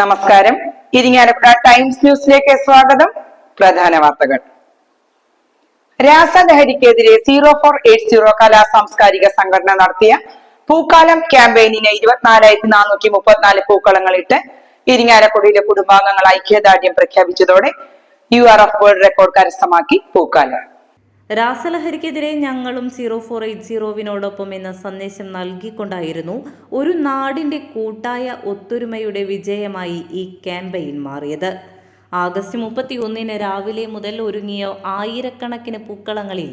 നമസ്കാരം. ഇരിങ്ങാലക്കുട ടൈംസ് ന്യൂസിലേക്ക് സ്വാഗതം. പ്രധാന വാർത്തകൾ. രാസലഹരിക്കെതിരെ സീറോ ഫോർ എയ്റ്റ് സീറോ കലാ സാംസ്കാരിക സംഘടന നടത്തിയ പൂക്കാലം ക്യാമ്പയിനിന് ഇരുപത്തിനാലായിരത്തി നാനൂറ്റി മുപ്പത്തിനാല് പൂക്കളങ്ങളിട്ട് ഇരിങ്ങാലക്കുടയിലെ കുടുംബാംഗങ്ങൾ ഐക്യദാർഢ്യം പ്രഖ്യാപിച്ചതോടെ U R F world record കരസ്ഥമാക്കി പൂക്കാലം. രാസലഹരിക്കെതിരെ ഞങ്ങളും സീറോ ഫോർ എയ്റ്റ് സീറോവിനോടൊപ്പം എന്ന സന്ദേശം നൽകിക്കൊണ്ടായിരുന്നു ഒരു നാടിന്റെ കൂട്ടായ ഒത്തൊരുമയുടെ വിജയമായി ഈ ക്യാമ്പയിൻ മാറിയത്. ആഗസ്റ്റ് മുപ്പത്തി ഒന്നിന് രാവിലെ മുതൽ ഒരുങ്ങിയ ആയിരക്കണക്കിന് പൂക്കളങ്ങളിൽ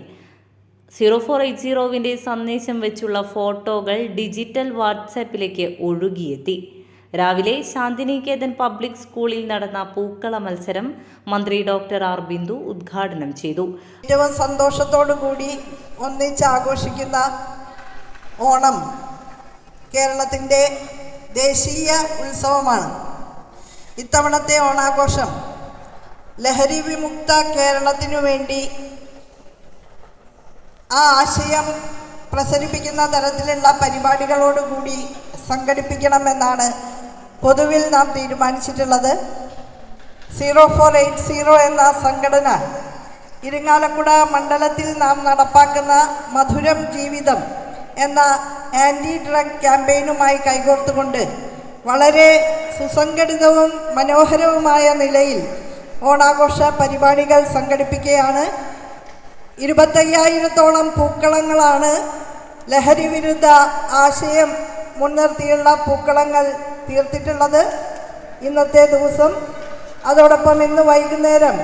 സീറോ ഫോർ എയ്റ്റ് സീറോവിന്റെ സന്ദേശം വെച്ചുള്ള ഫോട്ടോകൾ ഡിജിറ്റൽ വാട്സാപ്പിലേക്ക് ഒഴുകിയെത്തി. രാവിലെ ശാന്തിനികേതൻ പബ്ലിക് സ്കൂളിൽ നടന്ന പൂക്കള മത്സരം മന്ത്രി ഡോക്ടർ ആർ ബിന്ദു ഉദ്ഘാടനം ചെയ്തു. ഏറ്റവും സന്തോഷത്തോടു കൂടി ഒന്നിച്ച് ആഘോഷിക്കുന്ന ഓണം കേരളത്തിന്റെ ദേശീയ ഉത്സവമാണ്. ഇത്തവണത്തെ ഓണാഘോഷം ലഹരി വിമുക്ത കേരളത്തിനു വേണ്ടി ആ ആശയം പ്രസരിപ്പിക്കുന്ന തരത്തിലുള്ള പരിപാടികളോടുകൂടി സംഘടിപ്പിക്കണമെന്നാണ് പൊതുവിൽ നാം തീരുമാനിച്ചിട്ടുള്ളത് സീറോ ഫോർ എയ്റ്റ് സീറോ എന്ന സംഘടന ഇരിങ്ങാലക്കുട മണ്ഡലത്തിൽ നാം നടപ്പാക്കുന്ന മധുരം ജീവിതം എന്ന ആന്റി ഡ്രഗ് ക്യാമ്പയിനുമായി കൈകോർത്തുകൊണ്ട് വളരെ സുസംഘടിതവും മനോഹരവുമായ നിലയിൽ ഓണാഘോഷ പരിപാടികൾ സംഘടിപ്പിക്കുകയാണ്. ഇരുപത്തയ്യായിരത്തോളം പൂക്കളങ്ങളാണ് ലഹരി വിരുദ്ധ ആശയം മുൻനിർത്തിയുള്ള പൂക്കളങ്ങൾ തീർത്തിട്ടുള്ളത് ഇന്നത്തെ ദിവസം. അതോടൊപ്പം ഇന്ന് വൈകുന്നേരം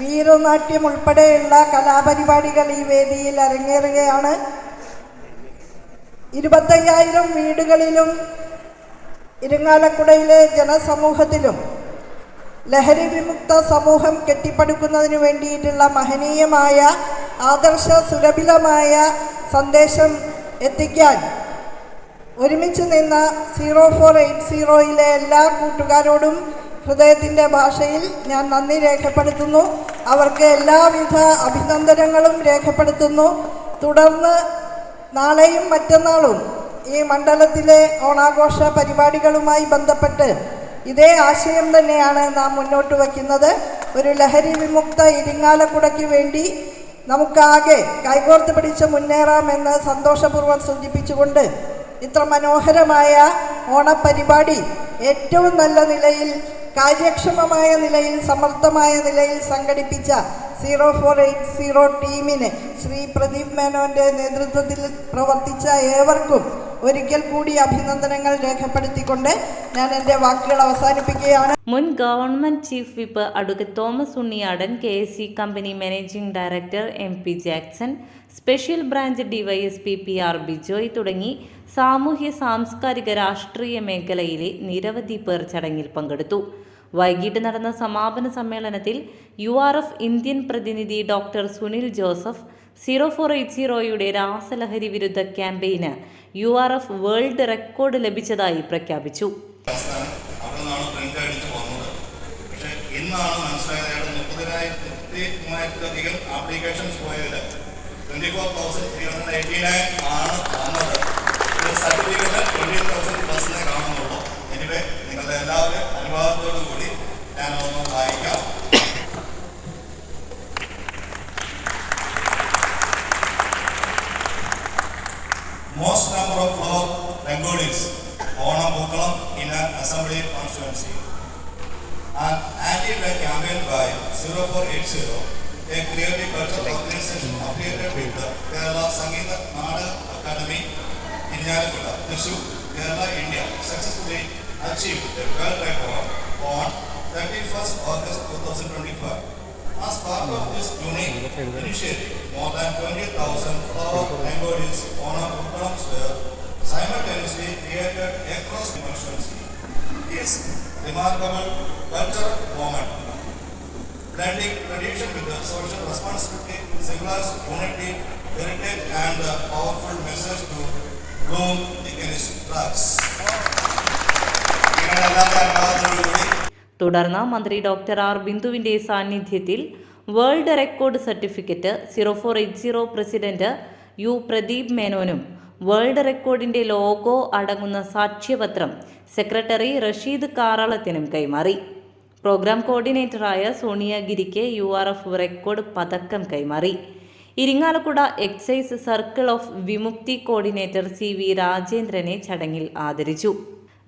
വീരനാട്യം ഉൾപ്പെടെയുള്ള കലാപരിപാടികൾ ഈ വേദിയിൽ അരങ്ങേറുകയാണ്. ഇരുപത്തയ്യായിരം വീടുകളിലും ഇരിങ്ങാലക്കുടയിലെ ജനസമൂഹത്തിലും ലഹരി വിമുക്ത സമൂഹം കെട്ടിപ്പടുക്കുന്നതിന് വേണ്ടിയിട്ടുള്ള മഹനീയമായ ആദർശ സുലഭിലമായ സന്ദേശം എത്തിക്കാൻ ഒരുമിച്ച് നിന്ന സീറോ ഫോർ എയ്റ്റ് സീറോയിലെ എല്ലാ കൂട്ടുകാരോടും ഹൃദയത്തിന്റെ ഭാഷയിൽ ഞാൻ നന്ദി രേഖപ്പെടുത്തുന്നു. അവർക്ക് എല്ലാവിധ അഭിനന്ദനങ്ങളും രേഖപ്പെടുത്തുന്നു. തുടർന്ന് നാളെയും മറ്റന്നാളും ഈ മണ്ഡലത്തിലെ ഓണാഘോഷ പരിപാടികളുമായി ബന്ധപ്പെട്ട് ഇതേ ആശയം തന്നെയാണ് നാം മുന്നോട്ട് വയ്ക്കുന്നത്. ഒരു ലഹരി വിമുക്ത ഇരിങ്ങാലക്കുടയ്ക്ക് വേണ്ടി നമുക്കാകെ കൈകോർത്ത് പിടിച്ച് മുന്നേറാമെന്ന് സന്തോഷപൂർവം സൂചിപ്പിച്ചുകൊണ്ട് ഇത്ര മനോഹരമായ ഓണപരിപാടി ഏറ്റവും നല്ല നിലയിൽ കാര്യക്ഷമമായ നിലയിൽ സമർത്ഥമായ നിലയിൽ സംഘടിപ്പിച്ച സീറോ ഫോർ എയ്റ്റ് സീറോ ടീമിന് ശ്രീ പ്രദീപ് മേനോന്റെ നേതൃത്വത്തിൽ പ്രവർത്തിച്ച ഏവർക്കും ഒരിക്കൽ കൂടി അഭിനന്ദനങ്ങൾ രേഖപ്പെടുത്തിക്കൊണ്ട് ഞാൻ എന്റെ വാക്കുകൾ അവസാനിപ്പിക്കുകയാണ്. മുൻ government chief whip advocate Thomas Unniyadan K S C company managing director M P Jackson special branch DYSP P R Bijoy തുടങ്ങി സാമൂഹ്യ സാംസ്കാരിക രാഷ്ട്രീയ മേഖലയിലെ നിരവധി പേർ ചടങ്ങിൽ പങ്കെടുത്തു. വൈകിട്ട് നടന്ന സമാപന സമ്മേളനത്തിൽ യു ആർ എഫ് ഇന്ത്യൻ പ്രതിനിധി doctor Sunil Joseph zero four eight സീറോയുടെ രാസലഹരി വിരുദ്ധ ക്യാമ്പയിന് U R F world record ലഭിച്ചതായി പ്രഖ്യാപിച്ചു. ആപ്ലിക്കേഷൻസ് പോയത് four thousand three hundred eighty nine ആണ് വന്നത്. സർട്ടിഫിക്കറ്റ് ട്വന്റി തൗസൻഡ് പ്ലസിനെ കാണുന്നുള്ളൂ എനിവേ നിങ്ങളുടെ എല്ലാവരും അനുവാദത്തോടു കൂടി ഞാൻ ഒന്ന് വായിക്കാം most number of flower rangolis Onam Bukkalam in an assembly constituency. An anti-drug campaign by 0480, a clearly cultural organization affiliated with the Kerala Sangeeta Nada Academy in Yarikula, Thrissur, Kerala, India, successfully achieved a world record on 31st August 2025. As part of this unique initiative, more than 20,000 flower rangolis on a programs were simultaneously created across the constituency. This remarkable cultural moment, blending tradition with the social responsibility, symbolizes unity, heritage, and a powerful message to തുടർന്ന് മന്ത്രി doctor R ബിന്ദുവിന്റെ സാന്നിധ്യത്തിൽ world record certificate zero four eight zero president U Pradeep മേനോനും world റെക്കോർഡിന്റെ logo അടങ്ങുന്ന സാക്ഷ്യപത്രം secretary Rasheed കാറാളത്തിനും കൈമാറി. Programme കോർഡിനേറ്ററായ സോണിയ ഗിരിക്ക് യു ആർ എഫ് റെക്കോർഡ് പതക്കം കൈമാറി. Irinjalakuda excise circle of Vimukthi coordinator C V രാജേന്ദ്രനെ ചടങ്ങിൽ ആദരിച്ചു.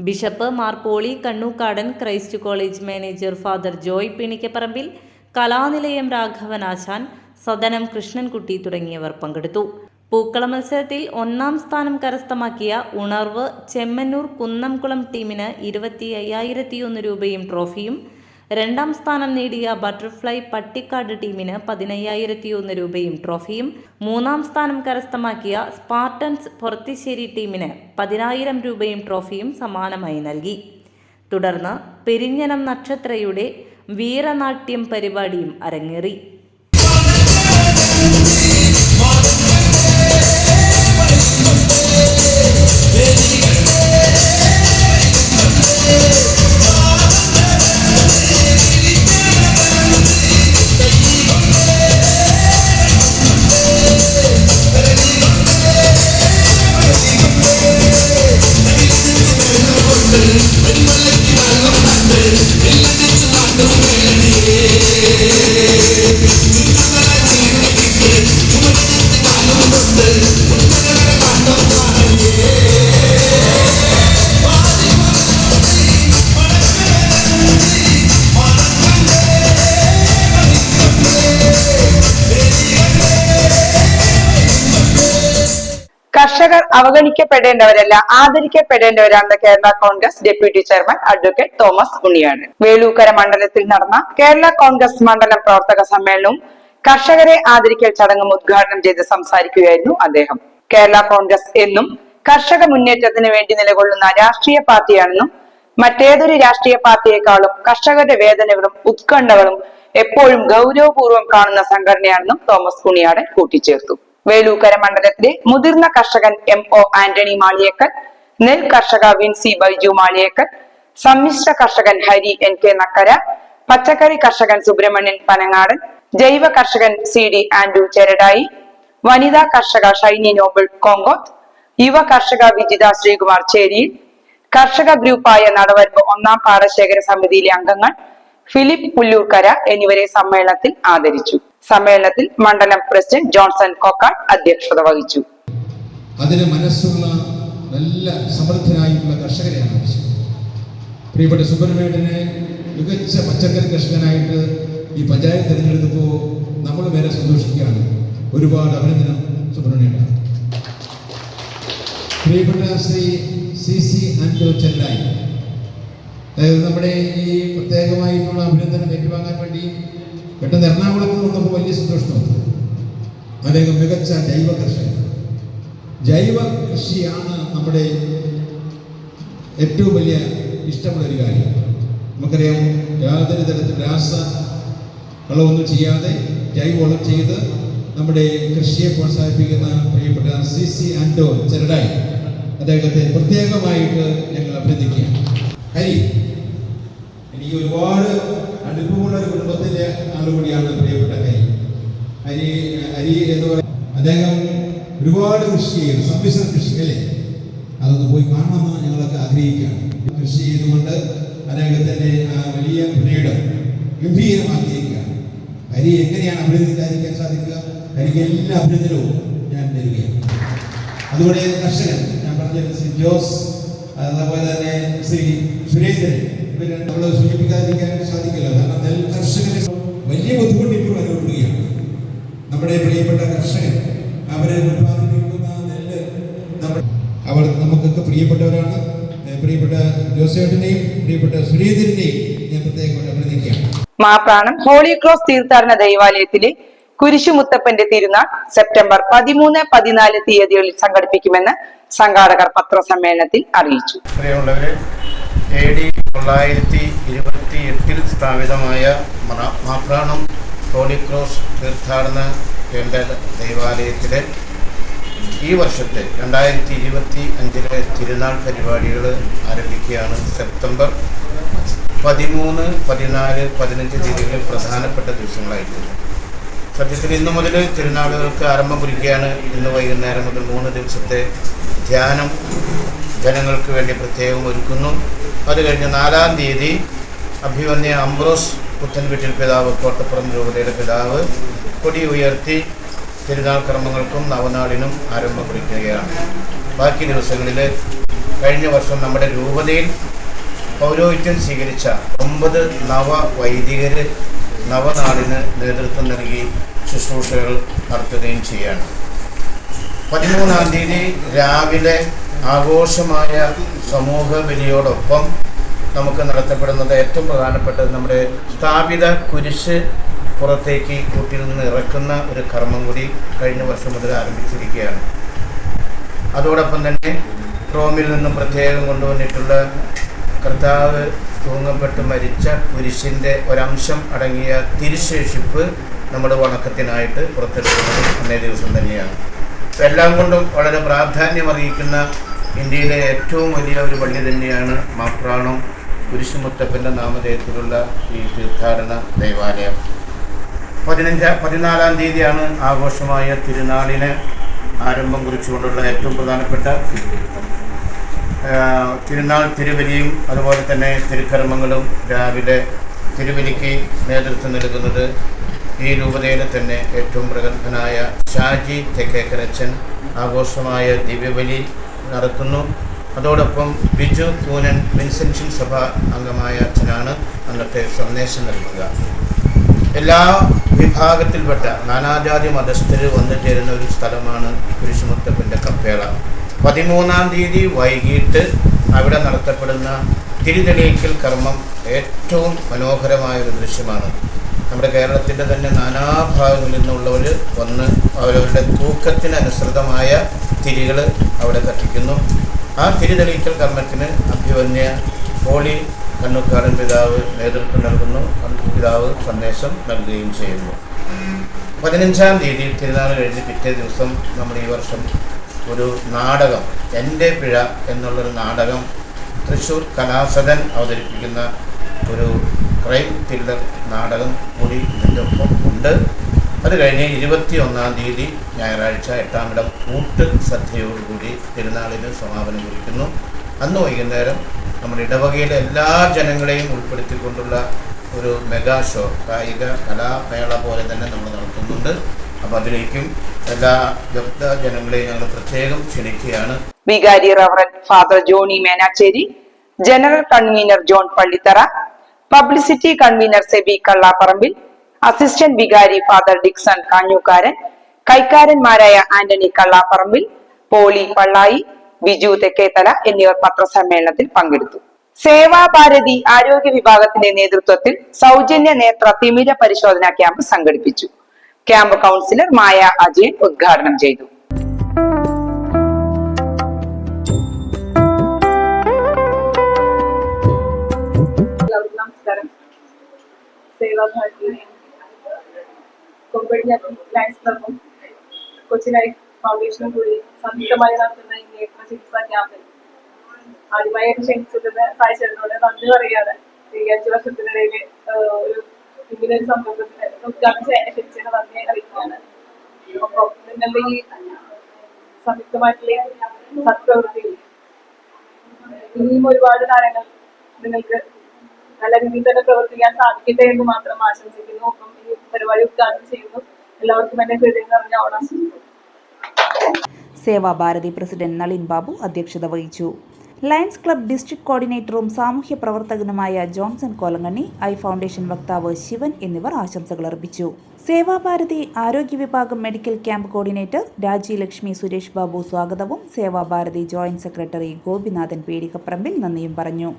Bishop Mar Poly Kannookadan Christ college manager father Joy Pinikkaparambil Kalanilayam Raghavanashan Sadanam Krishnankutty തുടങ്ങിയവർ പങ്കെടുത്തു. പൂക്കള മത്സരത്തിൽ ഒന്നാം സ്ഥാനം കരസ്ഥമാക്കിയ ഉണർവ് ചെമ്മന്നൂർ കുന്നംകുളം ടീമിന് ഇരുപത്തി രൂപയും ട്രോഫിയും രണ്ടാം സ്ഥാനം നേടിയ ബട്ടർഫ്ലൈ പട്ടിക്കാട് ടീമിന് പതിനയ്യായിരത്തി ഒന്ന് രൂപയും ട്രോഫിയും മൂന്നാം സ്ഥാനം കരസ്ഥമാക്കിയ സ്പാർട്ടൻസ് പൊറത്തിശ്ശേരി ടീമിന് പതിനായിരം രൂപയും ട്രോഫിയും സമാനമായി നൽകി. തുടർന്ന് പെരിഞ്ഞനം നക്ഷത്രയുടെ വീരനാട്യം പരിപാടിയും അരങ്ങേറി. കർഷകർ അവഗണിക്കപ്പെടേണ്ടവരല്ല ആദരിക്കപ്പെടേണ്ടവരാണെന്ന് Kerala Congress deputy chairman advocate Thomas ഉണ്ണിയാണ്. Velookkara മണ്ഡലത്തിൽ നടന്ന കേരള കോൺഗ്രസ് മണ്ഡലം പ്രവർത്തക സമ്മേളനവും കർഷകരെ ആദരിക്കൽ ചടങ്ങും ഉദ്ഘാടനം ചെയ്ത് സംസാരിക്കുകയായിരുന്നു അദ്ദേഹം. കേരള കോൺഗ്രസ് എന്നും കർഷക മുന്നേറ്റത്തിന് വേണ്ടി നിലകൊള്ളുന്ന രാഷ്ട്രീയ പാർട്ടിയാണെന്നും മറ്റേതൊരു രാഷ്ട്രീയ പാർട്ടിയെക്കാളും കർഷകരുടെ വേദനകളും ഉത്കണ്ഠകളും എപ്പോഴും ഗൗരവപൂർവം കാണുന്ന സംഘടനയാണെന്നും തോമസ് കുണിയാടൻ കൂട്ടിച്ചേർത്തു. വേലൂക്കര മണ്ഡലത്തിലെ മുതിർന്ന കർഷകൻ എം ഒ ആന്റണി മാളിയേക്കൽ നെൽ കർഷക വിൻസി ബൈജു മാളിയേക്കൽ സമ്മിശ്ര കർഷകൻ ഹരി എൻ കെ നക്കര പച്ചക്കറി കർഷകൻ സുബ്രഹ്മണ്യൻ പനങ്ങാടൻ ജൈവ കർഷകൻ സി ഡി ആൻഡ്രു ചെരടായി വനിതാ കർഷക ഷൈനി നോബിൾ കോങ്കോത്ത് യുവ കർഷക വിജിത ശ്രീകുമാർ ചേരിയിൽ കർഷക ഗ്രൂപ്പായ നടവരമ്പ് ഒന്നാം പാടശേഖര സമിതിയിലെ അംഗങ്ങൾ ഫിലിപ്പ് പുല്ലൂർക്കര എന്നിവരെ സമ്മേളനത്തിൽ ആദരിച്ചു. സമ്മേളനത്തിൽ മണ്ഡലം പ്രസിഡന്റ് ജോൺസൺ കൊക്കാട് അധ്യക്ഷത വഹിച്ചു. അതിന് മനസ്സുള്ള നല്ല സമർത്ഥനായിട്ടുള്ള കർഷകരെയാണ് പ്രിയപ്പെട്ട സുബ്രഹ്മണ്യനെ മികച്ച പച്ചക്കറി കർഷകനായിട്ട് ഈ പഞ്ചായത്ത് തിരഞ്ഞെടുത്തപ്പോൾ നമ്മൾ വേറെ സന്തോഷിക്കുകയാണ്. ഒരുപാട് അഭിനന്ദനം സുബ്രഹ്മണ്യൻ പ്രിയപ്പെട്ട ശ്രീ സി സി ആൻഡോ ചെല്ലായി നമ്മുടെ ഈ പ്രത്യേകമായിട്ടുള്ള അഭിനന്ദനം ഏറ്റുവാങ്ങാൻ വേണ്ടി പെട്ടെന്ന് എറണാകുളത്ത് നമുക്ക് വലിയ സന്തോഷം തോന്നി. അദ്ദേഹം മികച്ച ജൈവ കർഷകൻ. ജൈവ കൃഷിയാണ് നമ്മുടെ ഏറ്റവും വലിയ ഇഷ്ടമുള്ളൊരു കാര്യം. നമുക്കറിയാം യാതൊരു തരത്തിൽ രാസ വളമൊന്നും ചെയ്യാതെ ജൈവവളം ചെയ്ത് നമ്മുടെ കൃഷിയെ പ്രോത്സാഹിപ്പിക്കുന്ന പ്രിയപ്പെട്ട സി സി ആൻഡോ ചെറുടായി അദ്ദേഹത്തെ പ്രത്യേകമായിട്ട് ഞങ്ങൾ അഭിനന്ദിക്കുകയാണ്. ഹരി എനിക്ക് ഒരുപാട് അടുപ്പമുള്ള ഒരു കുടുംബത്തിലെ ആളുകൂടിയാണ് പ്രിയപ്പെട്ട ഹരി. ഹരി ഹരി എന്ന് പറയുന്നത് അദ്ദേഹം ഒരുപാട് കൃഷി ചെയ്യും സമ്മിശ്ര കൃഷി അല്ലേ? അതൊന്ന് പോയി കാണണമെന്ന് ഞങ്ങളൊക്കെ ആഗ്രഹിക്കുകയാണ്. കൃഷി ചെയ്തുകൊണ്ട് അദ്ദേഹത്തിന്റെ ആ വലിയ ഫ്രീഡം ഗംഭീരമാക്കിയിരിക്കുകയാണ്. ഹരി എങ്ങനെയാണ് അഭിനന്ദിക്കാതിരിക്കാൻ സാധിക്കുക? ഹരിക്ക് എല്ലാ അഭിനന്ദനവും ഞാൻ തരികയാണ് അതുപോലെ കർഷകൻ ഞാൻ പറഞ്ഞ ശ്രീ ജോസ് അതുപോലെ തന്നെ ശ്രീ സുരേന്ദ്രൻ ഇവരെ നമ്മൾ സൂചിപ്പിക്കാതിരിക്കാൻ സാധിക്കില്ല. കാരണം നെൽ കർഷകരെ വലിയ ബുദ്ധിമുട്ട് ഇപ്പോൾ അനുഭവപ്പെടുകയാണ്. നമ്മുടെ പ്രിയപ്പെട്ട കർഷകൻ അവരെ ഉത്പാദിപ്പിക്കുന്ന നെല്ല് നമ്മൾ അവർ നമുക്കൊക്കെ പ്രിയപ്പെട്ടവരാണ്. പ്രിയപ്പെട്ട ജോസേട്ടനെയും പ്രിയപ്പെട്ട സുരേന്ദ്രനെയും ഞാൻ പ്രത്യേകം അഭിനന്ദിക്കുകയാണ്. മാപ്രാണം ഹോളി ക്രോസ് തീർത്ഥാടന ദൈവാലയത്തിലെ കുരിശുമുത്തപ്പന്റെ തിരുനാൾ സെപ്റ്റംബർ പതിമൂന്ന് പതിനാല് തീയതികളിൽ സംഘടിപ്പിക്കുമെന്ന് സംഘാടകർ പത്രസമ്മേളനത്തിൽ അറിയിച്ചു. പ്രിയമുള്ളവരെ എ ഡി തൊള്ളായിരത്തി ഇരുപത്തി എട്ടിൽ സ്ഥാപിതമായ മാപ്രാണം ഹോളിക്രോസ് തീർത്ഥാടന കേന്ദ്ര ദേവാലയത്തിലെ ഈ വർഷത്തെ രണ്ടായിരത്തി ഇരുപത്തി അഞ്ചിലെ തിരുനാൾ പരിപാടികൾ ആരംഭിക്കുകയാണ്. സെപ്റ്റംബർ പതിമൂന്ന് പതിനാല് പതിനഞ്ച് തീയതികളിൽ പ്രധാനപ്പെട്ട ദിവസങ്ങളായിട്ടുണ്ട് സത്യത്തിൽ ഇന്നു മുതൽ തിരുനാളുകൾക്ക് ആരംഭം കുറിക്കുകയാണ്. ഇന്ന് വൈകുന്നേരം മുതൽ മൂന്ന് ദിവസത്തെ ധ്യാനം ജനങ്ങൾക്ക് വേണ്ടി പ്രത്യേകം ഒരുക്കുന്നു. അത് കഴിഞ്ഞ് നാലാം തീയതി അഭിമന്യ അംബ്രോസ് പുത്തൻവീട്ടിൽ പിതാവ് കോട്ടപ്പുറം രൂപതയുടെ പിതാവ് കൊടി ഉയർത്തി തിരുനാൾ കർമ്മങ്ങൾക്കും നവനാളിനും ആരംഭം കുറിക്കുകയാണ്. ബാക്കി ദിവസങ്ങളിൽ കഴിഞ്ഞ വർഷം നമ്മുടെ രൂപതയിൽ പൗരോഹിത്യം സ്വീകരിച്ച ഒമ്പത് നവ വൈദികർ നവനാളിന് നേതൃത്വം നൽകി ശുശ്രൂഷകൾ നടത്തുകയും ചെയ്യുകയാണ് പതിമൂന്നാം തീയതി രാവിലെ ആഘോഷമായ സമൂഹ ബലിയോടൊപ്പം നമുക്ക് നടത്തപ്പെടുന്നത് ഏറ്റവും പ്രധാനപ്പെട്ടത് നമ്മുടെ സ്ഥാപിത കുരിശ് പുറത്തേക്ക് കൂട്ടിൽ നിന്ന് ഇറക്കുന്ന ഒരു കർമ്മം കൂടി കഴിഞ്ഞ വർഷം മുതൽ ആരംഭിച്ചിരിക്കുകയാണ്. അതോടൊപ്പം തന്നെ റോമിൽ നിന്നും പ്രത്യേകം കൊണ്ടുവന്നിട്ടുള്ള കർത്താവ് തൂങ്ങപ്പെട്ട് മരിച്ച കുരിശിന്റെ ഒരംശം അടങ്ങിയ തിരിശേഷിപ്പ് നമ്മുടെ വണക്കത്തിനായിട്ട് പുറത്തെടുക്കുന്നത് അന്നേ ദിവസം തന്നെയാണ്. എല്ലാം കൊണ്ടും വളരെ പ്രാധാന്യം അറിയിക്കുന്ന ഇന്ത്യയിലെ ഏറ്റവും വലിയ ഒരു പള്ളി തന്നെയാണ് മാപ്രാണം കുരിശുമുത്തപ്പന്റെ നാമധേയത്തിലുള്ള ഈ തീർത്ഥാടന ദേവാലയം. പതിനഞ്ച് പതിനാലാം തീയതിയാണ് ആഘോഷമായ തിരുനാളിന് ആരംഭം കുറിച്ചുകൊണ്ടുള്ള ഏറ്റവും പ്രധാനപ്പെട്ട തിരുനാൾ തിരുവലിയും അതുപോലെ തന്നെ തിരുക്കർമ്മങ്ങളും രാവിലെ തിരുവലിക്ക് നേതൃത്വം നൽകുന്നത് ഈ രൂപതയിലെ തന്നെ ഏറ്റവും പ്രഗത്ഭനായ ഷാജി തെക്കേക്കരച്ചൻ ആഘോഷമായ ദിവ്യബലി നടത്തുന്നു. അതോടൊപ്പം ബിജു കൂനൻ വിൻസെൻഷൻ സഭ അംഗമായ അച്ഛനാണ് അന്നത്തെ സന്ദേശം നൽകുക. എല്ലാ വിഭാഗത്തിൽപ്പെട്ട നാനാജാതി മതസ്ഥർ വന്നു ചേരുന്ന ഒരു സ്ഥലമാണ് കുരിശുമുത്തപ്പന്റെ കപ്പേള പതിമൂന്നാം തീയതി വൈകിട്ട് അവിടെ നടത്തപ്പെടുന്ന തിരിതെളിയിക്കൽ കർമ്മം ഏറ്റവും മനോഹരമായ ഒരു ദൃശ്യമാണ്. നമ്മുടെ കേരളത്തിന്റെ തന്നെ നാനാഭാഗങ്ങളിൽ നിന്നുള്ളവർ വന്ന് അവരവരുടെ തൂക്കത്തിനനുസൃതമായ തിരികൾ അവിടെ കത്തിക്കുന്നു. ആ തിരി തെളിയിക്കൽ കർമ്മത്തിന് അഭിവന്യ ഹോളി കണ്ണുക്കാരൻ പിതാവ് നേതൃത്വം നൽകുന്നു. പിതാവ് സന്ദേശം നൽകുകയും ചെയ്യുന്നു. പതിനഞ്ചാം തീയതി തിരുനാൾ കഴിഞ്ഞ് പിറ്റേ ദിവസം നമ്മൾ ഈ വർഷം ഒരു നാടകം എന്റെ പിഴ എന്നുള്ളൊരു നാടകം തൃശ്ശൂർ കലാസദൻ അവതരിപ്പിക്കുന്ന ഒരു ക്രൈം ത്രില്ലർ നാടകം കൂടി ഇതിന്റെ ഒപ്പം ഉണ്ട്. അത് കഴിഞ്ഞ് ഇരുപത്തി ഒന്നാം തീയതി ഞായറാഴ്ച എട്ടാമിടം കൂട്ട് സദ്യയോടുകൂടി തിരുനാളിന് സമാപനം കുറിക്കുന്നു അന്ന് വൈകുന്നേരം നമ്മുടെ ഇടവകയിലെ എല്ലാ ജനങ്ങളെയും ഉൾപ്പെടുത്തിക്കൊണ്ടുള്ള ഒരു മെഗാ ഷോ കായിക കലാമേള പോലെ തന്നെ നമ്മൾ നടത്തുന്നുണ്ട്. അപ്പം അതിലേക്കും എല്ലാ ഭക്ത ജനങ്ങളെയും ഞങ്ങൾ പ്രത്യേകം ക്ഷണിക്കുകയാണ്. വികാരി reverend father Johny Menachery general convener John Pallithara publicity convener Sebi Kallaparambil assistant വികാരി ഫാദർ ഡിക്സൺ കാഞ്ഞൂക്കാരൻ കൈക്കാരന്മാരായ ആന്റണി കള്ളാപ്പറമ്പിൽ പോളി പള്ളായി ബിജു തെക്കേത്തല എന്നിവർ പത്രസമ്മേളനത്തിൽ പങ്കെടുത്തു. സേവാഭാരതി ആരോഗ്യ വിഭാഗത്തിന്റെ നേതൃത്വത്തിൽ സൗജന്യ നേത്ര തിമിര പരിശോധനാ ക്യാമ്പ് സംഘടിപ്പിച്ചു. ക്യാമ്പ് കൗൺസിലർ മായ അജയൻ ഉദ്ഘാടനം ചെയ്തു. സേവാഭാരതി കൊമ്പടിഞ്ഞാറ്റി ലയൻസ് ക്ലബും കൊച്ചി ലൈഫ് ഫൗണ്ടേഷനും കൂടി സംയുക്തമായി നടത്തുന്ന ഈ നേത്ര ചികിത്സാ ക്യാമ്പിൽ. ആദ്യമായിട്ട് ക്ഷണിച്ചതിന് സായിച്ചേട്ടനോട് നന്ദി പറയാണ് ഈ അഞ്ചു വർഷത്തിനിടയിൽ ഒരു ഇങ്ങനെ ഒരു സംരംഭത്തിന് ഉദ്ഘാടനം ചെയ്യാൻ ക്ഷണിച്ചതിന് നന്ദി അറിയിക്കുകയാണ്. ഒപ്പം നിങ്ങളുടെ ഈ സംയുക്തമായിട്ടുള്ള സത്പ്രവൃത്തിയിൽ ഇനിയും ഒരുപാട് കാര്യങ്ങൾ നിങ്ങൾക്ക് നല്ല രീതിയിൽ തന്നെ പ്രവർത്തിക്കാൻ സാധിക്കട്ടെ എന്ന് മാത്രം ആശംസിക്കുന്നു. ഒപ്പം ഈ പരിപാടി ഉദ്ഘാടനം ചെയ്യുന്നു. എല്ലാവർക്കും എന്റെ ഹൃദയം നിറഞ്ഞ ഓണാശംസിക്കുന്നു സേവാഭാരതി പ്രസിഡന്റ് നളിൻ ബാബു അധ്യക്ഷത വഹിച്ചു. ലയൺസ് ക്ലബ് ഡിസ്ട്രിക്ട് കോർഡിനേറ്ററും സാമൂഹ്യ പ്രവർത്തകനുമായ ജോൺസൺ കോലങ്ങണ്ണി ഐ ഫൗണ്ടേഷൻ വക്താവ് ശിവൻ എന്നിവർ ആശംസകൾ അർപ്പിച്ചു. സേവാഭാരതി ആരോഗ്യ വിഭാഗം മെഡിക്കൽ ക്യാമ്പ് കോർഡിനേറ്റർ രാജി ലക്ഷ്മി സുരേഷ് ബാബു സ്വാഗതവും സേവാഭാരതി ജോയിന്റ് സെക്രട്ടറി ഗോപിനാഥൻ പേടികപ്പറമ്പിൽ നന്ദിയും പറഞ്ഞു.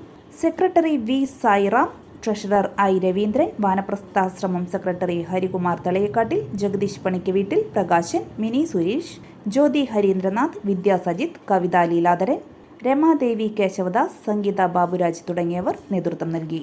Secretary V Sairam treasurer I Raveendran Vanaprasthashramam secretary Harikumar Thalayakkattil Jagadeesh Panikkaveettil Prakashan Mini Suresh Jyothi Harindranath Vidyasajith Kavitha Leeladharan Ramadevi Keshavadas Sangeetha Baburaj തുടങ്ങിയവർ നേതൃത്വം നൽകി.